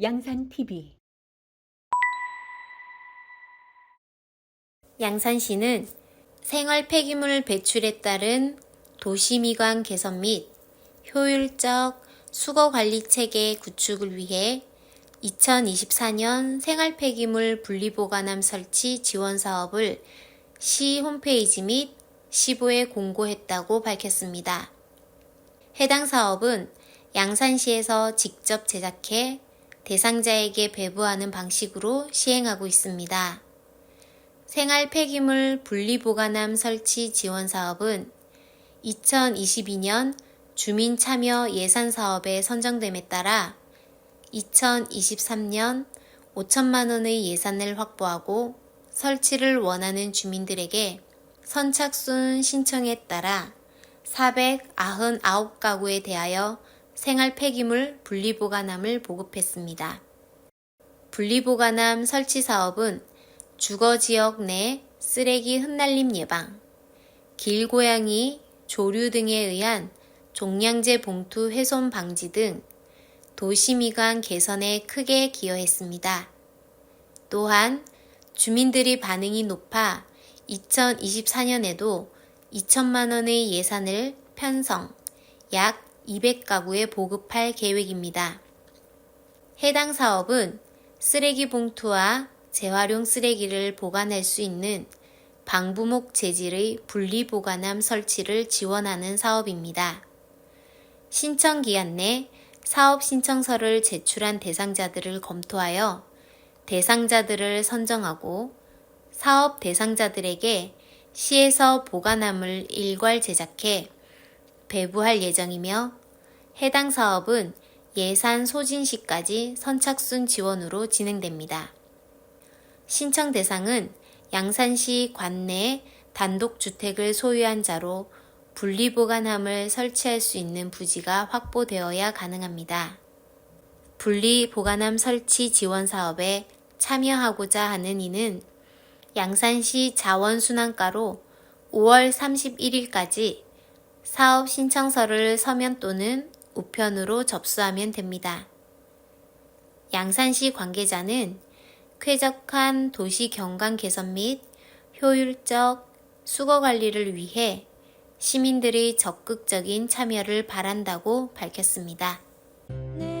양산TV 양산시는 생활 폐기물 배출에 따른 도시미관 개선 및 효율적 수거 관리 체계 구축을 위해 2024년 생활 폐기물 분리보관함 설치 지원 사업을 시 홈페이지 및 시보에 공고했다고 밝혔습니다. 해당 사업은 양산시에서 직접 제작해 대상자에게 배부하는 방식으로 시행하고 있습니다. 생활 폐기물 분리보관함 설치 지원 사업은 2022년 주민 참여 예산 사업에 선정됨에 따라 2023년 5천만 원의 예산을 확보하고 설치를 원하는 주민들에게 선착순 신청에 따라 499가구에 대하여 생활 폐기물 분리보관함을 보급했습니다. 분리보관함 설치 사업은 주거 지역 내 쓰레기 흩날림 예방, 길고양이, 조류 등에 의한 종량제 봉투 훼손 방지 등 도시미관 개선에 크게 기여했습니다. 또한 주민들이 반응이 높아 2024년에도 2천만 원의 예산을 편성, 약 200가구에 보급할 계획입니다. 해당 사업은 쓰레기 봉투와 재활용 쓰레기를 보관할 수 있는 방부목 재질의 분리 보관함 설치를 지원하는 사업입니다. 신청 기한 내 사업 신청서를 제출한 대상자들을 검토하여 대상자들을 선정하고 사업 대상자들에게 시에서 보관함을 일괄 제작해 배부할 예정이며 해당 사업은 예산 소진 시까지 선착순 지원으로 진행됩니다. 신청 대상은 양산시 관내 단독주택을 소유한 자로 분리보관함을 설치할 수 있는 부지가 확보되어야 가능합니다. 분리보관함 설치 지원 사업에 참여하고자 하는 이는 양산시 자원순환가로 5월 31일까지 사업 신청서를 서면 또는 우편으로 접수하면 됩니다. 양산시 관계자는 쾌적한 도시 경관 개선 및 효율적 수거 관리를 위해 시민들의 적극적인 참여를 바란다고 밝혔습니다. 내